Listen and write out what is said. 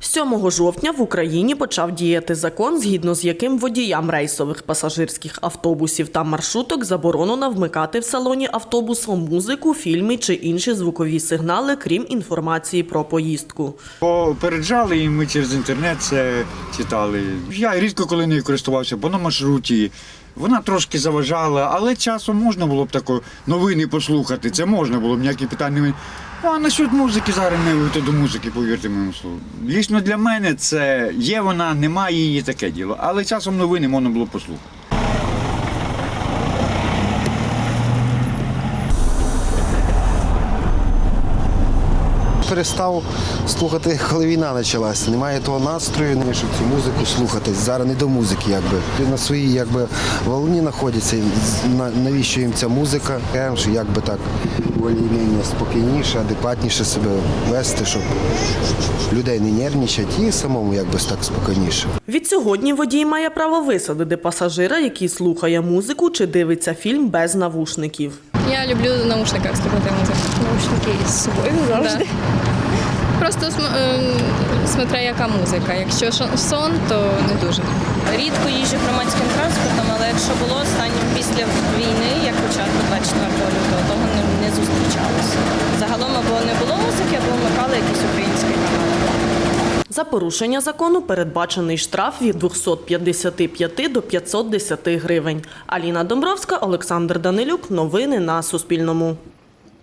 7 жовтня в Україні почав діяти закон, згідно з яким водіям рейсових пасажирських автобусів та маршруток заборонено вмикати в салоні автобуса музику, фільми чи інші звукові сигнали, крім інформації про поїздку. Попереджали і ми через інтернет це читали. Я рідко коли нею користувався, бо на маршруті. Вона трошки заважала, але часом можна було б такої новини послухати. Це можна було б ніякі питання. Ну, А насчет музики зараз не до музики, повірте моєму слову. Лічно для мене це є вона, немає її таке діло. Але часом новини можна було послухати. Перестав слухати, коли війна почалася. Немає того настрою, не щоб цю музику слухати. Зараз не до музики, якби. На своїй якби, волні знаходяться. На- Навіщо їм ця музика? Що якби так більш спокійніше, адекватніше себе вести, щоб людей не нервничати і самому якби так спокійніше. Відсьогодні водій має право висадити пасажира, який слухає музику чи дивиться фільм без навушників. Я люблю в наушниках слухати музику. Наушники з собою завжди. Просто ем, смотря яка музика. Якщо сон, то не дуже. Рідко їжджу громадським транспортом, але якщо було останнім після війни, як початку 24 лютого, того не, не зустрічалося. Загалом або не було музики, або вмикали якийсь український канал. За порушення закону передбачений штраф від 255 до 510 гривень. Аліна Домбровська, Олександр Данилюк. Новини на Суспільному.